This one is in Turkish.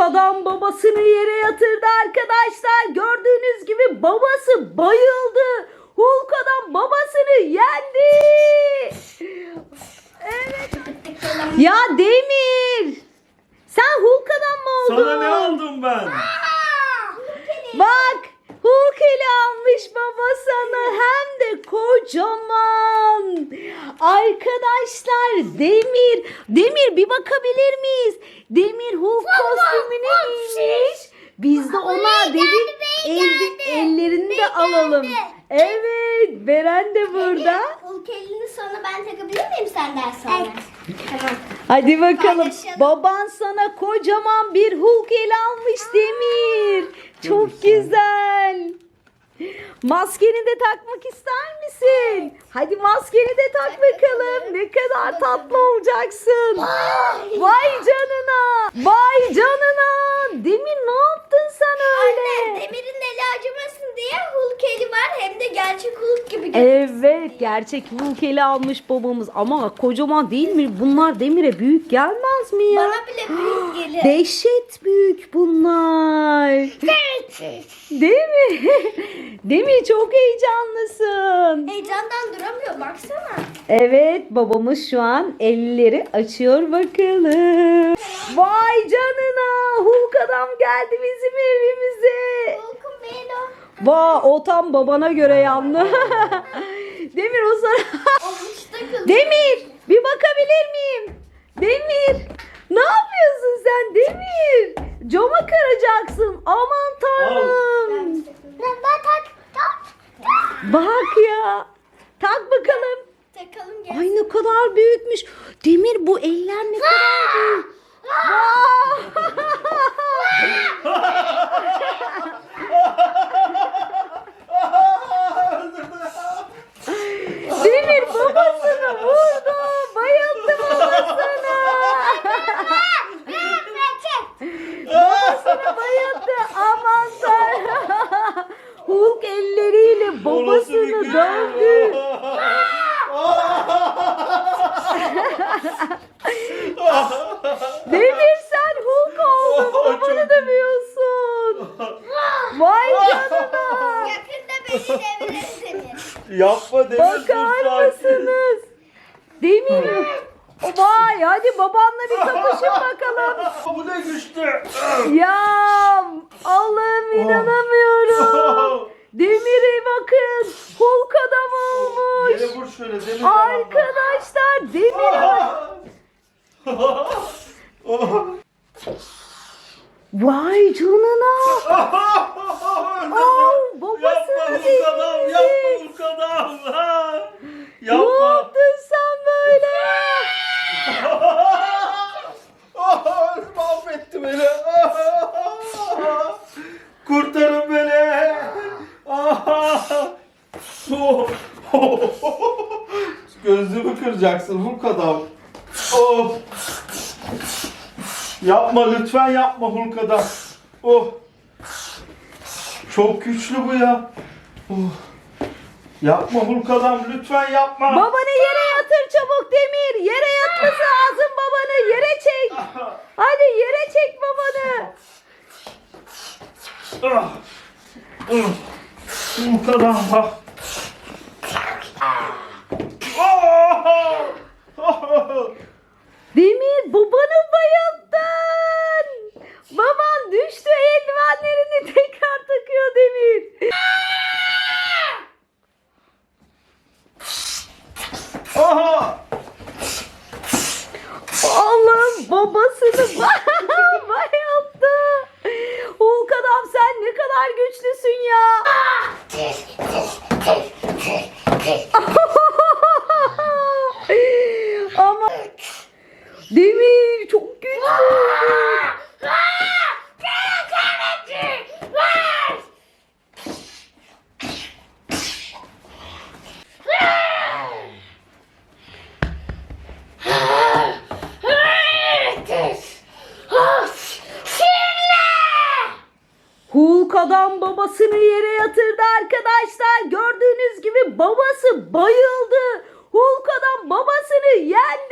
adam babasını yere yatırdı arkadaşlar. Gördüğünüz gibi babası bayıldı. Hulk adam babasını yendi. Evet. Ya Demir. Sen Hulk adam mı oldun? Sana ne aldım ben? Bak Hulk eli almış baba sana hem de kocaman. Arkadaşlar Demir, Demir bir bakabilir miyiz? Demir Hulk kostümünü giymiş. Biz de ona dedik el, ellerini de alalım. Evet Beren de burada. Hulk elini sonra ben takabilir miyim senden sonra? Tamam. Hadi bakalım. Paylaşalım. Baban sana kocaman bir Hulk el almış Demir. Çok güzel. Maskeni de takmak ister misin? Hadi maskeni de tak bakalım. Ne kadar tatlı olacaksın. Vay canına. Vay canına. Demir ne yaptın sen öyle? Anne Demir'in eli acımasın diye Hulk eli var hem de gerçek Hulk gibi gözüküyor. Evet gerçek Hulk eli almış babamız ama kocaman değil mi? Bunlar Demir'e büyük gelmez mi ya? Bana bile büyük gelir. Dehşet büyük bunlar. Değil mi? Değil mi? Çok heyecanlısın. Heyecandan duramıyor baksana. Evet babamız şu an elleri açıyor bakalım. Vay canına Hulk adam geldi bizim evimize. Hulk'un Melo. Va o tam babana göre yanlı. Demir o sana... Avuçta kıl. Demir bir bakabilir miyim? Demir ne yapıyorsun sen Demir? Cama kıracaksın. Aman tanrım. Ben tak tak tak. Bak ya. Tak bakalım. Takalım gel. Ay ne kadar büyükmüş. Demir bu eller ne kadar büyük. Demir babasını vurdu. Bayıldı babasını. babasını bayıldı. Aman tanrım. Hulk elleriyle babasını dövdü. Demir sen Hulk oldun. Çok Babanı dövüyorsun. Vay canına. Yakında beni deviririz Demir. Yapma Demir Bakar mısınız? Demir. Vay hadi babanla bir kapışın bakalım. Bu ne güçlü. Ya Allah'ım inanamıyorum. Demir'e bakın. Hulk adam olmuş. Yere vur şöyle Demir. Arkadaşlar Demir. Vay canına. Aa, babasını Yapma Hulk adam, yapma Hulk adam. Ha, Ne Yapma. yaptın sen böyle? Mahvetti beni. Kurtarın beni. Gözümü kıracaksın Hulk adam. Oh. Yapma lütfen yapma Hulk adam. Oh. Çok güçlü bu ya. Oh. Yapma Hulk adam lütfen yapma. Babanı yere yatır çabuk Demir. Yere yatması lazım babanı. Yere çek. Hadi yere çek babanı. Ah. Ah. Hulk adam. ah. Ah. Ah. Demir babanı bayılttın. Baban düştü eldivenlerini tekrar takıyor Demir. Aha! Allah'ım babasını bayılttı. Hulk adam sen ne kadar güçlüsün ya. Ama Demir çok güçlü. Hulk adam babasını yere yatırdı arkadaşlar. Gördüğünüz gibi babası bayıldı. Hulk adam babasını yendi.